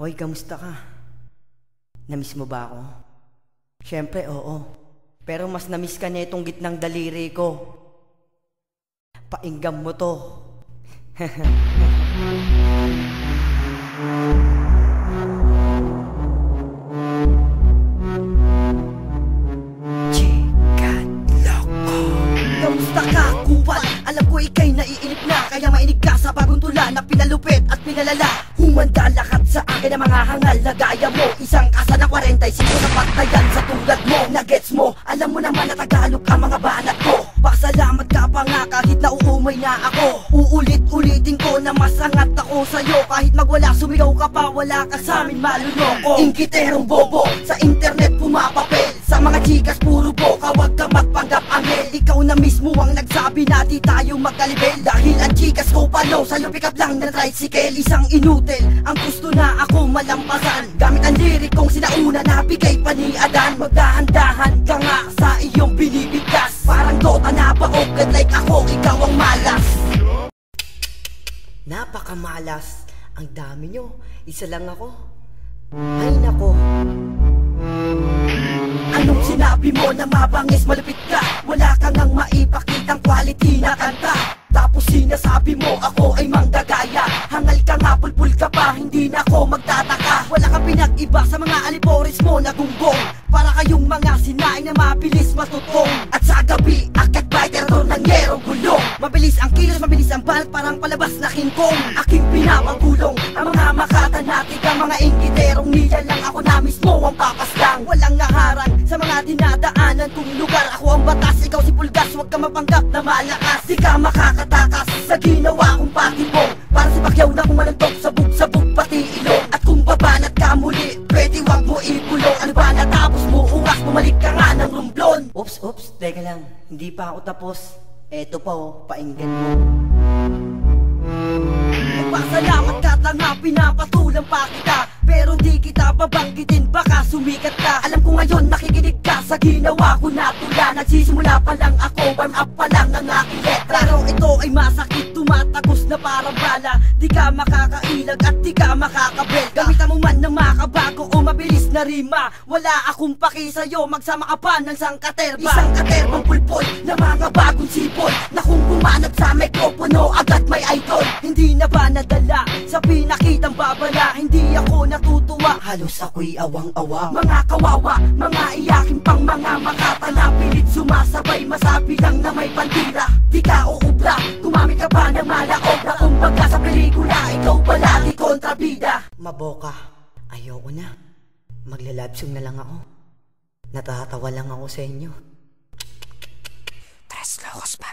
Hoy, kamusta ka? Namiss mo ba ako? Siyempre, oo. Pero mas namiss ka na itong gitnang daliri ko. Painggam mo to. Kamusta ka, kupal? Alam ko ikay naiinip na Kaya mainig ka sa bagong tula na pinalupit at pinalala Humanda lahat sa akin ang mga hangal na gaya mo. Isang kasa ng 45 na pagtayan sa tulad mo. Nagets mo, alam mo naman na Tagalog ang mga banat ko. Pasalamat ka pa nga kahit na uumay na ako. Uulit-ulitin ko na masangat ako sa'yo. Kahit magwala sumigaw ka pa, wala ka sa amin maluloko. Inkiterong bobo, sa internet Ikaw na mismo ang nagsabi na di tayo magkalibel Dahil ang chikas ko palo, sa'yo pick up lang ng tricycle Isang inutil, ang gusto na ako malampasan Gamit ang lirik kong sinauna na bigay pa ni Adan Magdahan-dahan ka nga sa iyong binibigkas Parang Dota na paugad like ako, ikaw ang malas Napakamalas. Ang dami nyo. Isa lang ako. Ay nako. Anong sinabi mo na mabangis? Malupit ka? Wala kang ang maipakitang quality na kanta. Tapos sinasabi mo ako ay manggagaya. Hangal ka nga pulpul ka pa, hindi na ako magtataka. Wala kang pinag-iba sa mga alipores mo na gunggong. Para kayong mga sinaing na mabilis matutong. At sa gabi, akat biter doon ng yerong gulong. Mabilis ang kilos, mabilis ang bal, parang palabas na kingkong Aking pinapagulong ang mga makatanatik Ang mga ingiterong nila lang ako na mismo ang papaslang. Walang ngaharang mga dinadaanan kong lugar. Ako ang batas, ikaw si Pulgas. Huwag ka mapanggap na malakas. Di ka makakatakas sa ginawa kong patibong Para si Pacquiao na kumalantok sabog-sabog pati ilong At kung babanat ka muli, pwede wag mo ibulong Ano ba natapos mo, ungas bumalik ka nga ng rumblon. Oops, oops. Teka lang. Hindi pa ako tapos. Eto pa oh. Painggan mo. Nagpasalamat ka tanga, pinapatulang pa kita. Pero di kita babanggitin, baka sumikat ka. Alam ko ngayon nakikinig sa ginawa ko na tula Nagsisimula pa lang ako, warm up pa lang ang aking letra. Pero ito ay masakit, tumatagos na parang bala. Di ka makakailag at di ka makakabel Gamitan mo man ng makabago o mabilis na rima. Wala akong paki sa'yo, magsama ka pa ng sangkaterba Isang katerbang pulpol na mga bagong sipol. Na kung bumanat sa mikropono, agad may idol. Hindi na ba nadala sa pinakitang babala? Hindi ako natutuwa. Halos ako'y awang-awa. Mga kawawa, mga iyakin sumasabay, masabi lang na may pandira Di ka uubra, gumamit ka pa ng malaog Na kumbaga sa pelikula, ikaw pala di kontrabida Maboka. Ayoko na. Maglalabsong na lang ako. Natatawa lang ako sa inyo. Tres locos pa.